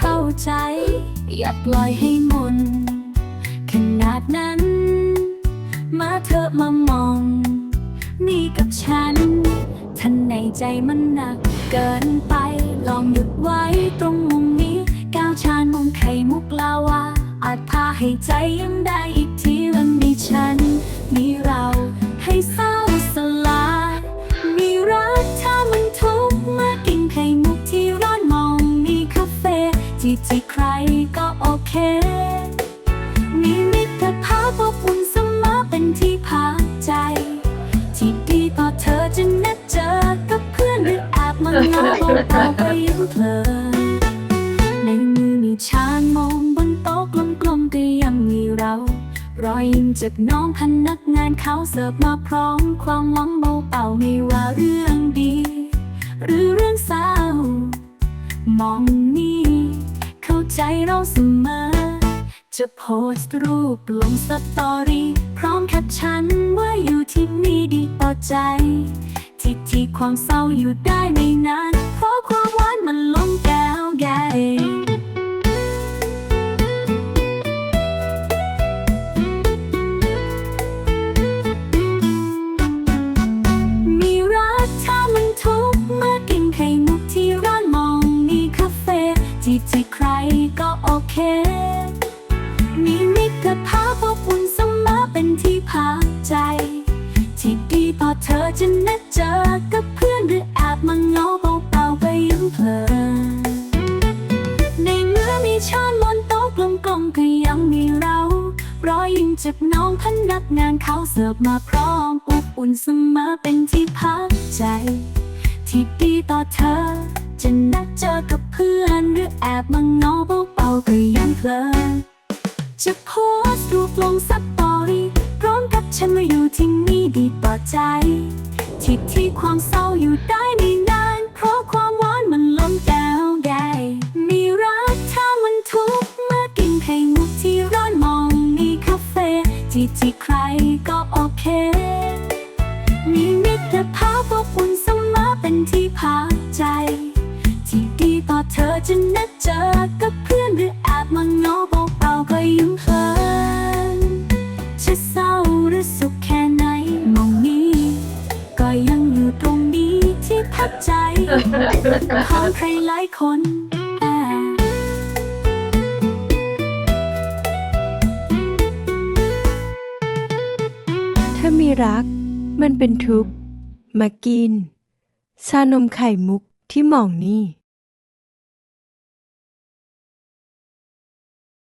เข้าใจ อย่าปล่อยให้มน ขนาดนั้น มาเธอมามอง นี่กับฉันท่านในใจมันหนัก เกินไป ลองหยุดไว้ตรงมุมนี้ ก้าวชานมุมไข่มุกลาวาอาจพาให้ใจยังได้ เงาไปยังเพลินในมือมีชานมองบนโต๊ะกลมๆก็ยังมีเรา รอยยิ้มจากน้องพนักงานเขาเสิร์ฟมาพร้อมความหวังเบาๆไม่ว่าเรื่องดี หรือเรื่องเศร้ามองนี่เข้าใจเราเสมอ จะโพสต์รูปลงสตอรี่พร้อมแคปชั่นว่าอยู่ที่นี่ดีต่อใจ ที่ที่ความเศร้าอยู่ได้ไม่นานเพราะความหวานมันล้มแก้วแกมีรักถ้ามันทุกข์เมื่อกินไข่มุกที่ร้านมองมีคาเฟ่ที่ที่ใครก็โอเค รอยยิ้มจากน้องพนักงานเขาเสิร์ฟมาพร้อมอบอุ่นเสมอเป็นที่พักใจที่ดีต่อเธอ จะนัดเจอกับเพื่อนหรือแอบมาเงาเบาๆก็ยังเพลินจะโพสต์รูปลงสตอรี่พร้อมกับฉันมาอยู่ที่นี่ดีต่อใจ ที่ที่ความเศร้าอยู่ได้ไม่ ที่ที่ใครก็โอเค มีมิตรภาพอบอุ่นเสมอเป็นที่พักใจ ที่ดีต่อเธอจะนัดเจอกับเพื่อนหรือแอบมาเงาเบาๆก็ยิ้มเพลินจะเศร้าหรือสุขแค่ไหนมองนี้ ก็ยังอยู่ตรงนี้ที่พักใจของใครหลายคน ถ้ามีรัก มันเป็นทุกข์ มากิน ชานมไข่มุกที่หมองนี่